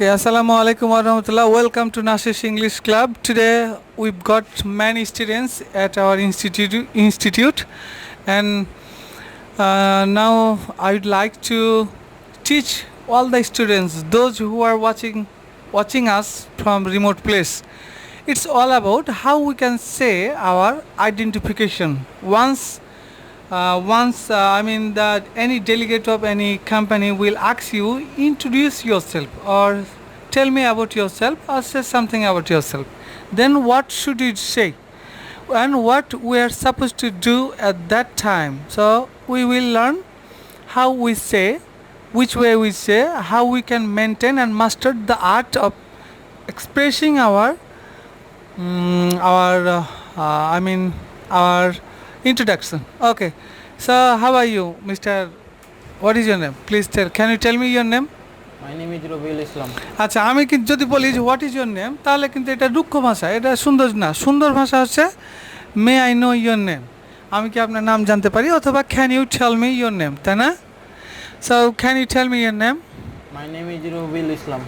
Okay, Assalamu alaikum warahmatullah. Welcome to Nashish English Club. Today we've got many students at our institute, institute and uh, now I would like to teach all the students, those who are watching watching us from remote place. It's all about how we can say our identification. Once uh, once uh, I mean that any delegate of any company will ask you introduce yourself or tell me about yourself or say something about yourself. Then what should you say? And what we are supposed to do at that time. So we will learn how we say, which way we say, how we can maintain and master the art of expressing our mm, our uh, uh, I mean our introduction. Okay. So how are you, Mr. What is your name? Please tell. Can you tell me your name? My name is Rabiul Islam আচ্ছা আমি কিন্তু যদি বলি যে what is your name তাহলে কিন্তু এটা রুক্ষ ভাষা এটা সুন্দর না সুন্দর ভাষা হচ্ছে may I know your name আমি কি আপনার নাম জানতে পারি অথবা can you tell me your name তাই না so can you tell me your name my name is Rabiul Islam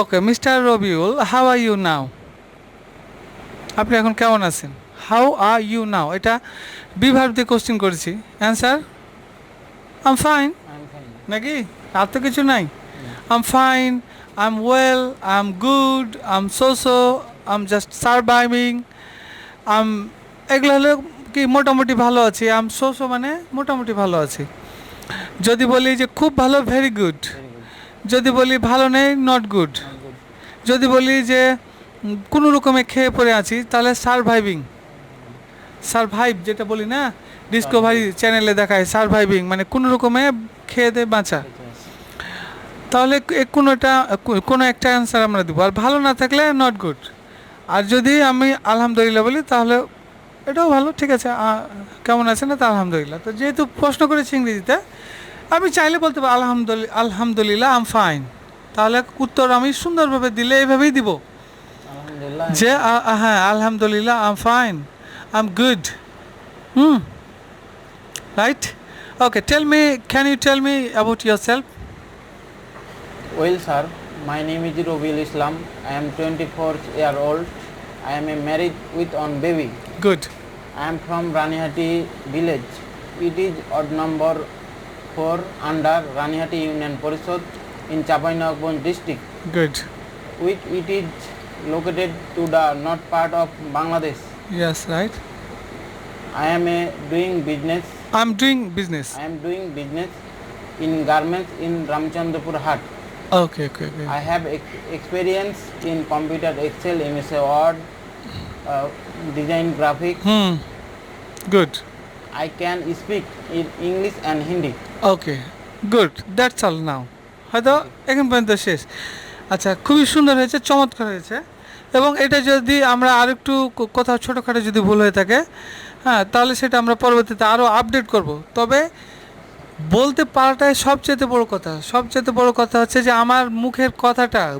okay mister Rabiul how are you now আপনি এখন কেমন আছেন হাউ আর ইউ নাও এটা বিভাগ দিয়ে কোশ্চেন করেছি। অ্যান্সার আম ফাইন নাকি? আর তো কিছু নাই? I'm fine I am well I am good I am so so I am just surviving um এগুলো হলো কি মোটামুটি ভালো আছি। আম সো সো মানে মোটামুটি ভালো আছি। যদি বলি যে খুব ভালো ভেরি গুড যদি বলি ভালো নেই নট গুড যদি বলি যে কোনো রকমে খেয়ে পড়ে আছি তাহলে সারভাইভিং সারভাইভ যেটা বলি না ডিসকভারি চ্যানেলে দেখায় সারভাইভিং মানে কোনো রকমে খেয়ে দিয়ে বাঁচা। তাহলে কোনোটা কোনো একটা অ্যান্সার আমরা দিব। আর ভালো না থাকলে নট গুড আর যদি আমি আলহামদুলিল্লাহ বলি তাহলে এটাও ভালো ঠিক আছে। কেমন আছে না তা আলহামদুলিল্লাহ। তো যেহেতু প্রশ্ন করেছি ইংরেজিতে আমি চাইলে বলতে পারি আলহামদুলিল্লাহ আলহামদুলিল্লাহ আম ফাইন তাহলে উত্তর আমি সুন্দরভাবে দিলে এইভাবেই দিব। যে হ্যাঁ আলহামদুলিল্লাহ I'm fine I'm good. Hmm. Right? Okay, tell me, can you tell me about yourself? Well, sir, my name is Robil Islam. I am 24 year old. I am married with one baby. Good. I am from Ranihati village. It is odd number 4 under Ranihati Union Parishad in Chapainagbon district. Good. Which it is located to the north part of Bangladesh. Yes, right. I am a doing business. I'm doing business. I am doing business in garments in Ramchandrapur Hat. Okay, okay, okay. I have ex- experience in computer Excel, MS Word, uh, design graphic. Hmm. Good. I can speak in English and Hindi. Okay. Good. That's all now. হয়তো এখন পর্যন্ত শেষ আচ্ছা খুবই সুন্দর হয়েছে চমৎকার হয়েছে এবং এটা যদি আমরা আরেকটু কো- কোথাও ছোটোখাটো যদি ভুল হয়ে থাকে হ্যাঁ তাহলে সেটা আমরা পরবর্তীতে আরও আপডেট করব। তবে বলতে পারাটাই সবচেয়ে বড় কথা। সবচেয়ে বড় কথা হচ্ছে যে আমার মুখের কথাটা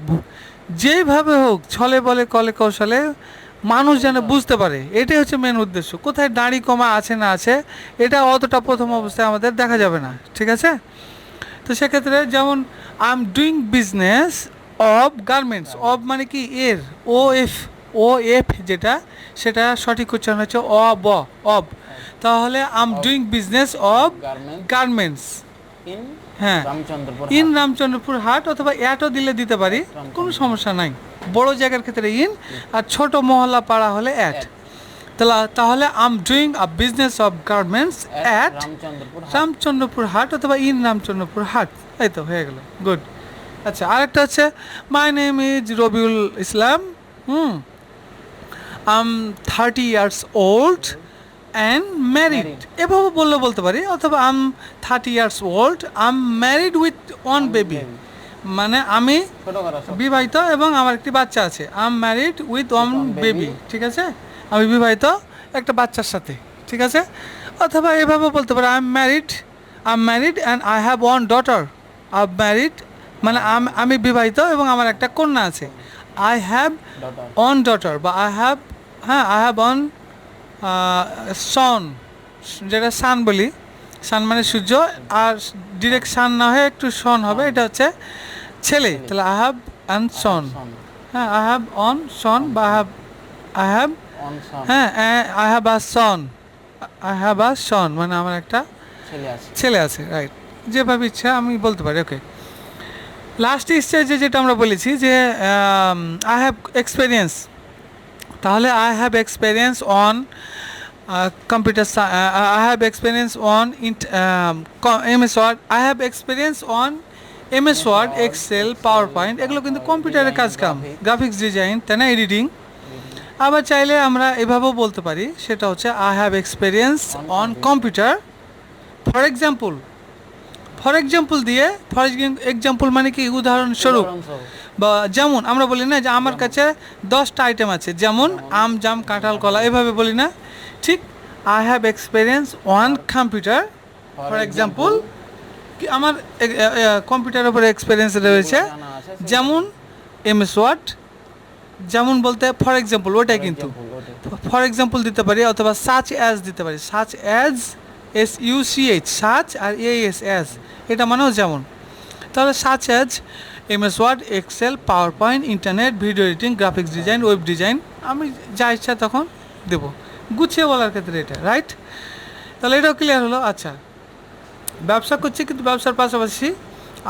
যেইভাবে হোক, ছলে বলে, কলে কৌশলে মানুষ যেন বুঝতে পারে। এটাই হচ্ছে মেন উদ্দেশ্য। কোথায় দাঁড়ি কমা আছে না আছে, এটা অতটা প্রথম অবস্থায় আমাদের দেখা যাবে না। ঠিক আছে? তো সেক্ষেত্রে যেমন I am doing business of garments of মানে কি এর ও এফ ও এফ যেটা সেটা সঠিক উচ্চারণ হচ্ছে অ ব অব। তাহলে I am doing business of garments হ্যাঁ। ইন রামচন্দ্রপুর হাট অথবা অ্যাটও দিলে দিতে পারি কোনো সমস্যা নাই। বড় জায়গার ক্ষেত্রে ইন আর ছোট মহল্লা পাড়া হলে অ্যাট তাহলে তাহলে I'm doing a business of garments at Ramchandrapur Haat. অথবা ইন রামচন্দ্রপুর হাট। এই তো হয়ে গেল। গুড আচ্ছা আরেকটা হচ্ছে my name is Rabiul Islam hmm I'm thirty years old and married এভাবে বললে বলতে পারি অথবা I'm thirty years old I'm married with one baby মানে আমি বিবাহিত এবং আমার একটি বাচ্চা আছে I'm married with one baby ঠিক আছে? আমি বিবাহিত একটা বাচ্চার সাথে ঠিক আছে? অথবা এভাবে বলতে পারি I am married I am married and I have one daughter I married মানে আমি বিবাহিত এবং আমার একটা কন্যা আছে। আই হ্যাভ অন ডটার বা আই হ্যাভ হ্যাঁ আই হ্যাভ অন সন যেটা সান বলি। সান মানে সূর্য আর ডিরেক্ট সান না হয়ে একটু সন হবে এটা হচ্ছে ছেলে। তাহলে আই হ্যাভ অ্যান্ড সন হ্যাঁ আই হ্যাভ অন সন বা আই হ্যাভ আই হ্যাভ হ্যাঁ I have a son I have a son মানে আমার একটা ছেলে আছে। রাইট যেভাবে ইচ্ছা আমি বলতে পারি ওকে লাস্ট স্টেজে যেটা আমরা বলেছি যে আই হ্যাভ এক্সপিরিয়েন্স তাহলে I have experience on computer I have experience on M S word I have experience on M S word excel power point এগুলো কিন্তু কম্পিউটারের কাজ কাম গ্রাফিক্স ডিজাইন তাই না এডিটিং আবার চাইলে আমরা এভাবেও বলতে পারি সেটা হচ্ছে I have experience on computer for example for example দিয়ে ফর এক্সাম্পল মানে কি? উদাহরণস্বরূপ। বা যেমন আমরা বলি না যে আমার কাছে দশটা আইটেম আছে যেমন আম জাম কাঁঠাল কলা এভাবে বলি না। ঠিক I have experience one computer for example আমার কম্পিউটারের উপরে এক্সপিরিয়েন্স রয়েছে। যেমন এম এস ওয়ার্ড যেমন বলতে ফর এক্সাম্পল ওটাই কিন্তু। ফর এক্সাম্পল দিতে পারি অথবা সাচ অ্যাজ দিতে পারি। Such as S U C H such R A S as এটা মানেও যেমন। তাহলে such as M S word excel power point internet video editing graphics design web design আমি যা ইচ্ছা তখন দেব। গুছিয়ে বলার ক্ষেত্রে এটা রাইট তাহলে এটাও ক্লিয়ার হলো আচ্ছা। ব্যবসা করছি কিন্তু ব্যবসার পাশাপাশি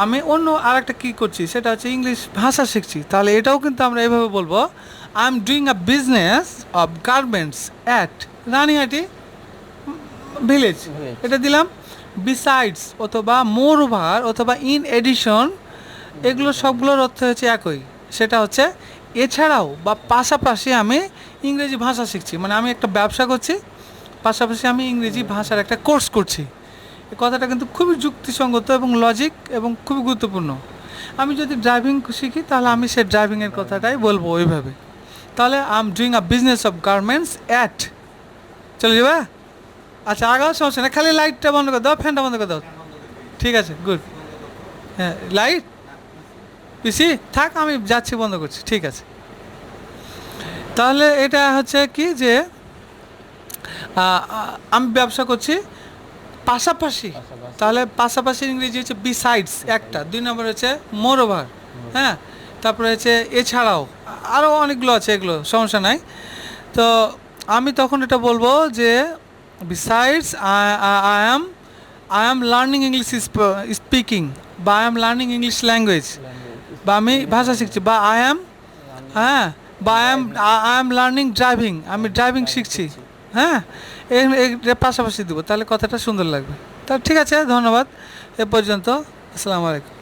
আমি অন্য আর একটা কী করছি সেটা হচ্ছে ইংলিশ ভাষা শিখছি। তাহলে এটাও কিন্তু আমরা এভাবে বলব I am doing a business of garments at Ranihati village এটা দিলাম। বিসাইডস অথবা মোর ওভার অথবা ইন এডিশন এগুলো সবগুলোর অর্থ হচ্ছে একই। সেটা হচ্ছে এছাড়াও বা পাশাপাশি আমি ইংরেজি ভাষা শিখছি। মানে আমি একটা ব্যবসা করছি, পাশাপাশি আমি ইংরেজি ভাষার একটা কোর্স করছি। এই কথাটা কিন্তু খুবই যুক্তিসঙ্গত এবং লজিক এবং খুবই গুরুত্বপূর্ণ। আমি যদি ড্রাইভিং শিখি, তাহলে আমি সেই ড্রাইভিংয়ের কথাটাই বলব ওইভাবে। তাহলে I am doing a business of garments at চলে যাবে? আচ্ছা আগাও সমস্যা না খালি লাইটটা বন্ধ করে দাও ফ্যানটা বন্ধ করে দাও। ঠিক আছে গুড হ্যাঁ লাইট পিসি থাক আমি যাচ্ছি বন্ধ করছি ঠিক আছে। তাহলে এটা হচ্ছে কি যে আমি ব্যবসা করছি পাশাপাশি। তাহলে পাশাপাশি ইংরেজি হচ্ছে বিসাইডস একটা। দুই নম্বর হচ্ছে মোর ওভার হ্যাঁ। তারপরে হচ্ছে এছাড়াও আরও অনেকগুলো আছে এগুলো সমস্যা নাই। তো আমি তখন এটা বলব যে besides I am I am learning English speaking বা I am learning English language. বা আমি ভাষা শিখছি বা আই অ্যাম হ্যাঁ বা I am I am learning driving আমি ড্রাইভিং শিখছি। হ্যাঁ এর পাশাপাশি দেবো তাহলে কথাটা সুন্দর লাগবে। তা ঠিক আছে ধন্যবাদ এ পর্যন্ত আসসালামু আলাইকুম।